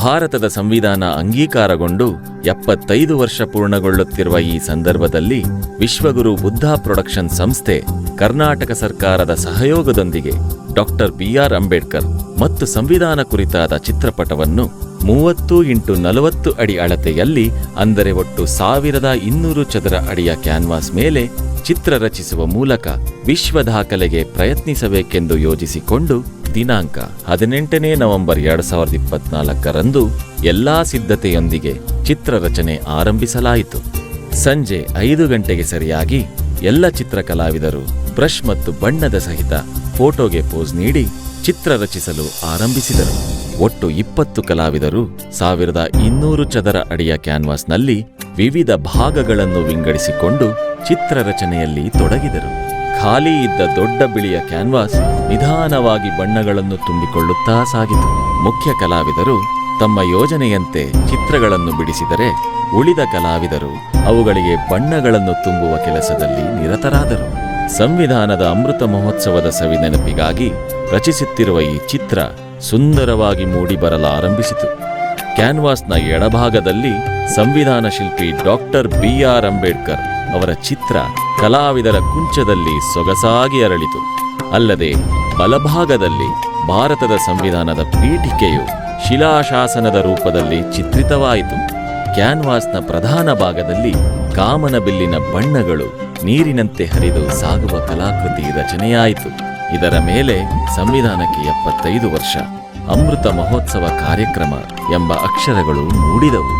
ಭಾರತದ ಸಂವಿಧಾನ ಅಂಗೀಕಾರಗೊಂಡು ಎಪ್ಪತ್ತೈದು ವರ್ಷ ಪೂರ್ಣಗೊಳ್ಳುತ್ತಿರುವ ಈ ಸಂದರ್ಭದಲ್ಲಿ ವಿಶ್ವಗುರು ಬುದ್ಧ ಪ್ರೊಡಕ್ಷನ್ ಸಂಸ್ಥೆ ಕರ್ನಾಟಕ ಸರ್ಕಾರದ ಸಹಯೋಗದೊಂದಿಗೆ ಡಾಕ್ಟರ್ ಬಿಆರ್ ಅಂಬೇಡ್ಕರ್ ಮತ್ತು ಸಂವಿಧಾನ ಕುರಿತಾದ ಚಿತ್ರಪಟವನ್ನು ಮೂವತ್ತು ಇಂಟು ನಲವತ್ತು ಅಡಿ ಅಳತೆಯಲ್ಲಿ, ಅಂದರೆ ಒಟ್ಟು ಸಾವಿರದ ಇನ್ನೂರು ಚದರ ಅಡಿಯ ಕ್ಯಾನ್ವಾಸ್ ಮೇಲೆ ಚಿತ್ರ ರಚಿಸುವ ಮೂಲಕ ವಿಶ್ವ ದಾಖಲೆಗೆ ಪ್ರಯತ್ನಿಸಬೇಕೆಂದು ಯೋಜಿಸಿಕೊಂಡು ದಿನಾಂಕ ಹದಿನೆಂಟನೇ ನವೆಂಬರ್ ಎರಡು ಸಾವಿರದ ಇಪ್ಪತ್ನಾಲ್ಕರಂದು ಎಲ್ಲಾ ಸಿದ್ಧತೆಯೊಂದಿಗೆ ಚಿತ್ರರಚನೆ ಆರಂಭಿಸಲಾಯಿತು. ಸಂಜೆ ಐದು ಗಂಟೆಗೆ ಸರಿಯಾಗಿ ಎಲ್ಲ ಚಿತ್ರಕಲಾವಿದರು ಬ್ರಷ್ ಮತ್ತು ಬಣ್ಣದ ಸಹಿತ ಫೋಟೋಗೆ ಪೋಸ್ ನೀಡಿ ಚಿತ್ರ ರಚಿಸಲು ಆರಂಭಿಸಿದರು. ಒಟ್ಟು ಇಪ್ಪತ್ತು ಕಲಾವಿದರು ಸಾವಿರದ ಇನ್ನೂರು ಚದರ ಅಡಿಯ ಕ್ಯಾನ್ವಾಸ್ನಲ್ಲಿ ವಿವಿಧ ಭಾಗಗಳನ್ನು ವಿಂಗಡಿಸಿಕೊಂಡು ಚಿತ್ರರಚನೆಯಲ್ಲಿ ತೊಡಗಿದರು. ಖಾಲಿ ಇದ್ದ ದೊಡ್ಡ ಬಿಳಿಯ ಕ್ಯಾನ್ವಾಸ್ ನಿಧಾನವಾಗಿ ಬಣ್ಣಗಳನ್ನು ತುಂಬಿಕೊಳ್ಳುತ್ತಾ ಸಾಗಿತು. ಮುಖ್ಯ ಕಲಾವಿದರು ತಮ್ಮ ಯೋಜನೆಯಂತೆ ಚಿತ್ರಗಳನ್ನು ಬಿಡಿಸಿದರೆ ಉಳಿದ ಕಲಾವಿದರು ಅವುಗಳಿಗೆ ಬಣ್ಣಗಳನ್ನು ತುಂಬುವ ಕೆಲಸದಲ್ಲಿ ನಿರತರಾದರು. ಸಂವಿಧಾನದ ಅಮೃತ ಮಹೋತ್ಸವದ ಸವಿನೆನಪಿಗಾಗಿ ರಚಿಸುತ್ತಿರುವ ಈ ಚಿತ್ರ ಸುಂದರವಾಗಿ ಮೂಡಿಬರಲಾರಂಭಿಸಿತು. ಕ್ಯಾನ್ವಾಸ್ನ ಎಡಭಾಗದಲ್ಲಿ ಸಂವಿಧಾನ ಶಿಲ್ಪಿ ಡಾಕ್ಟರ್ ಬಿ ಆರ್ ಅಂಬೇಡ್ಕರ್ ಅವರ ಚಿತ್ರ ಕಲಾವಿದರ ಕುಂಚದಲ್ಲಿ ಸೊಗಸಾಗಿ ಅರಳಿತು. ಅಲ್ಲದೆ ಬಲಭಾಗದಲ್ಲಿ ಭಾರತದ ಸಂವಿಧಾನದ ಪೀಠಿಕೆಯು ಶಿಲಾಶಾಸನದ ರೂಪದಲ್ಲಿ ಚಿತ್ರಿತವಾಯಿತು. ಕ್ಯಾನ್ವಾಸ್ನ ಪ್ರಧಾನ ಭಾಗದಲ್ಲಿ ಕಾಮನಬಿಲ್ಲಿನ ಬಣ್ಣಗಳು ನೀರಿನಂತೆ ಹರಿದು ಸಾಗುವ ಕಲಾಕೃತಿ ರಚನೆಯಾಯಿತು. ಇದರ ಮೇಲೆ ಸಂವಿಧಾನಕ್ಕೆ ಎಪ್ಪತ್ತೈದು ವರ್ಷ, ಅಮೃತ ಮಹೋತ್ಸವ ಕಾರ್ಯಕ್ರಮ ಎಂಬ ಅಕ್ಷರಗಳು ಮೂಡಿದವು.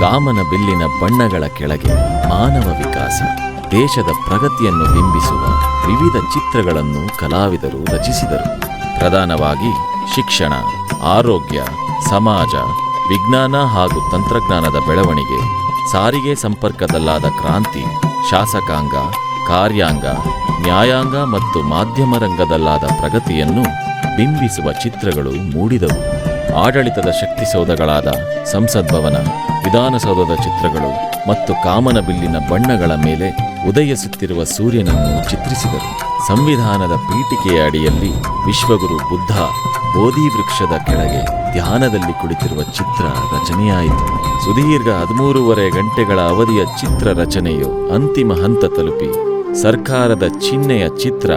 ಕಾಮನಬಿಲ್ಲಿನ ಬಣ್ಣಗಳ ಕೆಳಗೆ ಮಾನವ ವಿಕಾಸ. ದೇಶದ ಪ್ರಗತಿಯನ್ನು ಬಿಂಬಿಸುವ ವಿವಿಧ ಚಿತ್ರಗಳನ್ನು ಕಲಾವಿದರು ರಚಿಸಿದರು. ಪ್ರಧಾನವಾಗಿ ಶಿಕ್ಷಣ, ಆರೋಗ್ಯ, ಸಮಾಜ, ವಿಜ್ಞಾನ ಹಾಗೂ ತಂತ್ರಜ್ಞಾನದ ಬೆಳವಣಿಗೆ, ಸಾರಿಗೆ ಸಂಪರ್ಕದಲ್ಲಾದ ಕ್ರಾಂತಿ, ಶಾಸಕಾಂಗ, ಕಾರ್ಯಾಂಗ, ನ್ಯಾಯಾಂಗ ಮತ್ತು ಮಾಧ್ಯಮ ರಂಗದಲ್ಲಾದ ಪ್ರಗತಿಯನ್ನು ಬಿಂಬಿಸುವ ಚಿತ್ರಗಳು ಮೂಡಿದವು. ಆಡಳಿತದ ಶಕ್ತಿಸೌಧಗಳಾದ ಸಂಸತ್ ಭವನ, ವಿಧಾನಸೌಧದ ಚಿತ್ರಗಳು ಮತ್ತು ಕಾಮನ ಬಿಲ್ಲಿನ ಬಣ್ಣಗಳ ಮೇಲೆ ಉದಯಿಸುತ್ತಿರುವ ಸೂರ್ಯನನ್ನು ಚಿತ್ರಿಸಿದರು. ಸಂವಿಧಾನದ ಪೀಠಿಕೆಯ ಅಡಿಯಲ್ಲಿ ವಿಶ್ವಗುರು ಬುದ್ಧ ಬೋಧಿ ವೃಕ್ಷದ ಕೆಳಗೆ ಧ್ಯಾನದಲ್ಲಿ ಕುಳಿತಿರುವ ಚಿತ್ರ ರಚನೆಯಾಯಿತು. ಸುದೀರ್ಘ ಹದಿಮೂರುವರೆ ಗಂಟೆಗಳ ಅವಧಿಯ ಚಿತ್ರ ರಚನೆಯು ಅಂತಿಮ ಹಂತ ತಲುಪಿ ಸರ್ಕಾರದ ಚಿಹ್ನೆಯ ಚಿತ್ರ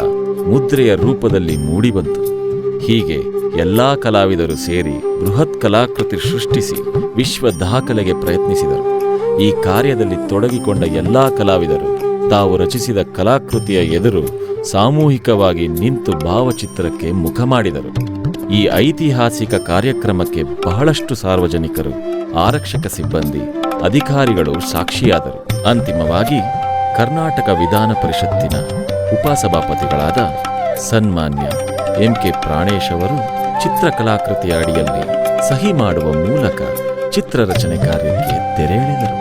ಮುದ್ರೆಯ ರೂಪದಲ್ಲಿ ಮೂಡಿಬಂತು. ಹೀಗೆ ಎಲ್ಲಾ ಕಲಾವಿದರು ಸೇರಿ ಬೃಹತ್ ಕಲಾಕೃತಿ ಸೃಷ್ಟಿಸಿ ವಿಶ್ವ ದಾಖಲೆಗೆ ಪ್ರಯತ್ನಿಸಿದರು. ಈ ಕಾರ್ಯದಲ್ಲಿ ತೊಡಗಿಕೊಂಡ ಎಲ್ಲಾ ಕಲಾವಿದರು ತಾವು ರಚಿಸಿದ ಕಲಾಕೃತಿಯ ಎದುರು ಸಾಮೂಹಿಕವಾಗಿ ನಿಂತು ಭಾವಚಿತ್ರಕ್ಕೆ ಮುಖ ಮಾಡಿದರು. ಈ ಐತಿಹಾಸಿಕ ಕಾರ್ಯಕ್ರಮಕ್ಕೆ ಬಹಳಷ್ಟು ಸಾರ್ವಜನಿಕರು, ಆರಕ್ಷಕ ಸಿಬ್ಬಂದಿ, ಅಧಿಕಾರಿಗಳು ಸಾಕ್ಷಿಯಾದರು. ಅಂತಿಮವಾಗಿ ಕರ್ನಾಟಕ ವಿಧಾನ ಪರಿಷತ್ತಿನ ಉಪಸಭಾಪತಿಗಳಾದ ಸನ್ಮಾನ್ಯ ಎಂ ಕೆ ಪ್ರಾಣೇಶ್ ಅವರು ಚಿತ್ರಕಲಾಕೃತಿಯ ಅಡಿಯಲ್ಲಿ ಸಹಿ ಮಾಡುವ ಮೂಲಕ ಚಿತ್ರರಚನೆ ಕಾರ್ಯಕ್ಕೆ ತೆರೆ ಎಳೆದರು